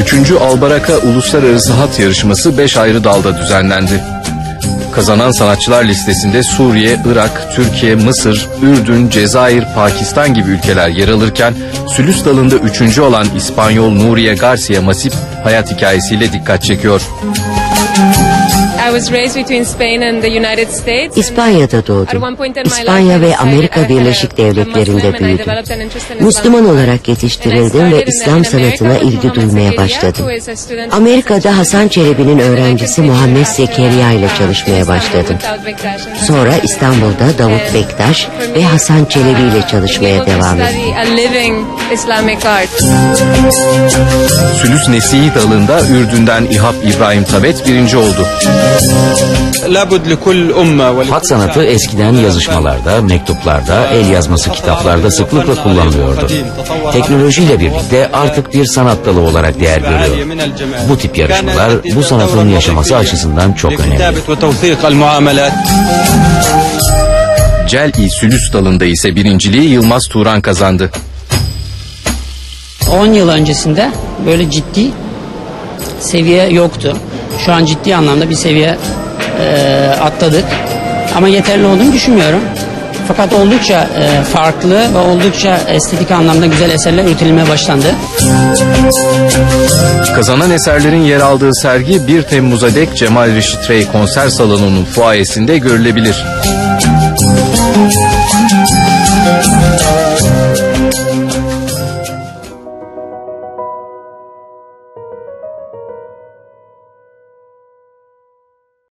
Üçüncü Albaraka Uluslararası Hat Yarışması 5 ayrı dalda düzenlendi. Kazanan sanatçılar listesinde Suriye, Irak, Türkiye, Mısır, Ürdün, Cezayir, Pakistan gibi ülkeler yer alırken Sülüs dalında üçüncü olan İspanyol Nuriye Garcia Masip hayat hikayesiyle dikkat çekiyor. I İspanya'da doğdum. İspanya ve Amerika Birleşik Devletleri'nde büyüdüm. Müslüman olarak yetiştirildim ve İslam sanatına ilgi duymaya başladım. Amerika'da Hasan Çelebi'nin öğrencisi Muhammed Zekeriya ile çalışmaya başladım. Sonra İstanbul'da Davut Bektaş ve Hasan Çelebi ile çalışmaya devam ettim. Sülüs Nesihi dalında Ürdün'den İhab İbrahim Tabet birinci oldu. Hat sanatı eskiden yazışmalarda, mektuplarda, el yazması kitaplarda sıklıkla kullanılıyordu. Teknolojiyle birlikte artık bir sanat dalı olarak değer görüyor. Bu tip yarışmalar bu sanatın yaşaması açısından çok önemli. Cel-i Sülüs dalında ise birinciliği Yılmaz Turan kazandı. 10 yıl öncesinde böyle ciddi seviye yoktu. Şu an ciddi anlamda bir seviye e, atladık. Ama yeterli olduğunu düşünmüyorum. Fakat oldukça e, farklı ve oldukça estetik anlamda güzel eserler üretilmeye başlandı. Kazanan eserlerin yer aldığı sergi 1 Temmuz'a dek Cemal Reşit Rey konser salonunun fuayesinde görülebilir.